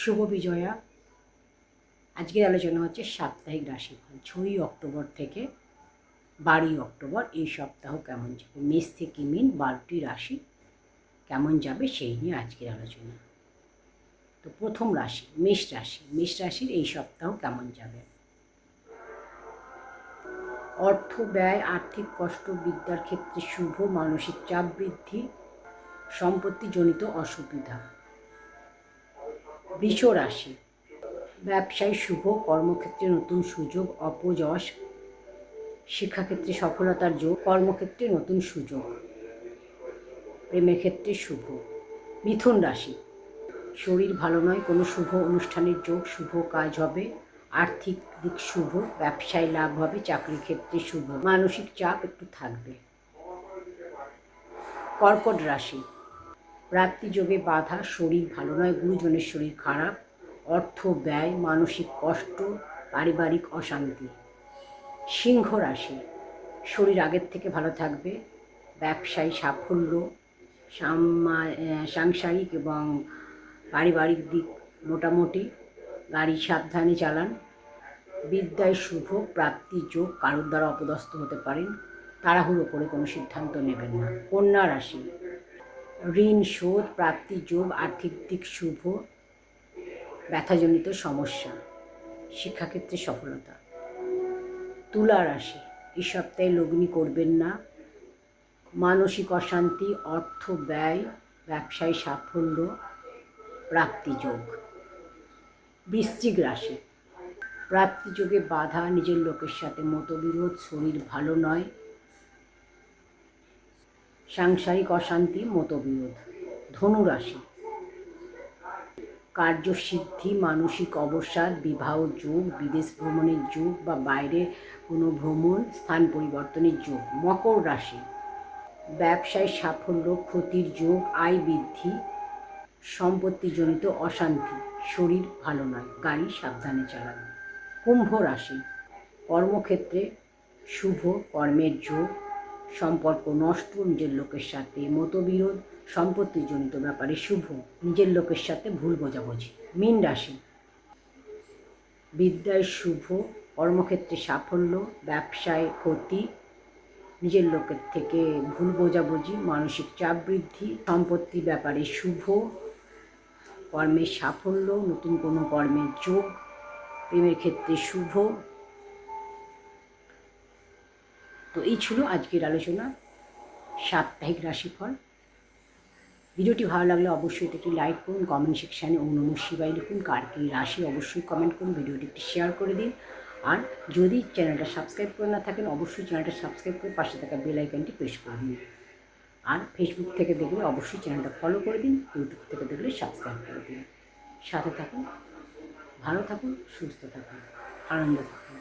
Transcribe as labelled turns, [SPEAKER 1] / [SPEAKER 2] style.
[SPEAKER 1] শুভ বিজয়া। আজকের আলোচনা হচ্ছে সাপ্তাহিক রাশিফল। ছয়ই অক্টোবর থেকে বারোই অক্টোবর এই সপ্তাহ কেমন যাবে? মেষ থেকে মিন, বারোটি রাশি কেমন যাবে সেই নিয়ে আজকের আলোচনা। তো প্রথম রাশি, মেষ রাশি। মেষ রাশির এই সপ্তাহ কেমন যাবে? অর্থ ব্যয়, আর্থিক কষ্ট, বিদ্যার ক্ষেত্রে শুভ, মানসিক চাপ বৃদ্ধি, সম্পত্তিজনিত অসুবিধা। বৃষ রাশি। ব্যবসায় শুভ, কর্মক্ষেত্রে নতুন সুযোগ, অপযশ, শিক্ষাক্ষেত্রে সফলতার যোগ, কর্মক্ষেত্রে নতুন সুযোগ। প্রেমের ক্ষেত্রে শুভ। মিথুন রাশি। শরীর ভালো নয়, কোনো শুভ অনুষ্ঠানের যোগ, শুভ কাজ হবে, আর্থিক দিক শুভ, ব্যবসায় লাভ হবে, চাকরির ক্ষেত্রে শুভ। মানসিক চাপ একটু থাকবে। কর্কট রাশি। প্রাপ্তিযোগে বাধা, শরীর ভালো নয়, গুরুজনের শরীর খারাপ, অর্থ ব্যয়, মানসিক কষ্ট, পারিবারিক অশান্তি। সিংহ রাশি, শরীর আগের থেকে ভালো থাকবে, ব্যবসায়ী সাফল্য সাংসারিক এবং পারিবারিক দিক মোটামুটি, গাড়ি সাবধানে চালান। বিদ্যায় শুভ প্রাপ্তি যোগ কারোর দ্বারা অপদস্থ হতে পারেন, তাড়াহুড়ো করে কোনো সিদ্ধান্ত নেবেন না। কন্যা রাশি ঋণ, শোধ, প্রাপ্তি, যোগ, আর্থিক দিক শুভ, ব্যথাজনিত সমস্যা, শিক্ষাক্ষেত্রে সফলতা। তুলা রাশি, এই সপ্তাহে লগ্নি করবেন না। মানসিক অশান্তি, অর্থ ব্যয়, ব্যবসায় সাফল্য প্রাপ্তিযোগ বৃশ্চিক রাশি প্রাপ্তিযোগে বাধা, নিজের লোকের সাথে মতবিরোধ, শরীর ভালো নয়। সাংসারিক অশান্তি, মতবিরোধ, ধনুরাশি। কার্যসিদ্ধি, মানসিক অবসাদ, বিবাহ যোগ, বিদেশ ভ্রমণের যোগ বা বাইরে কোনো ভ্রমণ, স্থান পরিবর্তনের যোগ, মকর রাশি। ব্যবসায় সাফল্য, ক্ষতির যোগ, আয় বৃদ্ধি, সম্পত্তিজনিত অশান্তি, শরীর ভালো নয়, গাড়ি সাবধানে চালানো। কুম্ভ রাশি, কর্মক্ষেত্রে শুভ কর্মের যোগ সম্পর্ক নষ্ট, নিজের লোকের সাথে মতবিরোধ, সম্পত্তিজনিত ব্যাপারে শুভ, নিজের লোকের সাথে ভুল বোঝাবুঝি। মীন রাশি। বিদ্যায় শুভ, কর্মক্ষেত্রে সাফল্য, ব্যবসায় ক্ষতি, নিজের লোকের থেকে ভুল বোঝাবুঝি, মানসিক চাপ বৃদ্ধি, সম্পত্তি ব্যাপারে শুভ কর্মের সাফল্য, নতুন কোনো কর্মের যোগ, প্রেমের ক্ষেত্রে শুভ তো এই ছিল আজকের আলোচনা। সাপ্তাহিক রাশিফল। ভিডিওটি ভালো লাগলে অবশ্যই একটি লাইক করুন কমেন্ট সেকশানে ও নম শিবাই লিখুন, কার কী রাশি অবশ্যই কমেন্ট করুন, ভিডিওটি একটি শেয়ার করে দিন। আর যদি চ্যানেলটা সাবস্ক্রাইব করে না থাকেন, অবশ্যই চ্যানেলটা সাবস্ক্রাইব করে পাশে থাকা বেল প্রেস করে দিন। আর ফেসবুক থেকে দেখলে অবশ্যই চ্যানেলটা ফলো করে দিন ইউটিউব থেকে দেখলে সাবস্ক্রাইব করে দিন। সাথে থাকুন, ভালো থাকুন, সুস্থ থাকুন, আনন্দ থাকুন।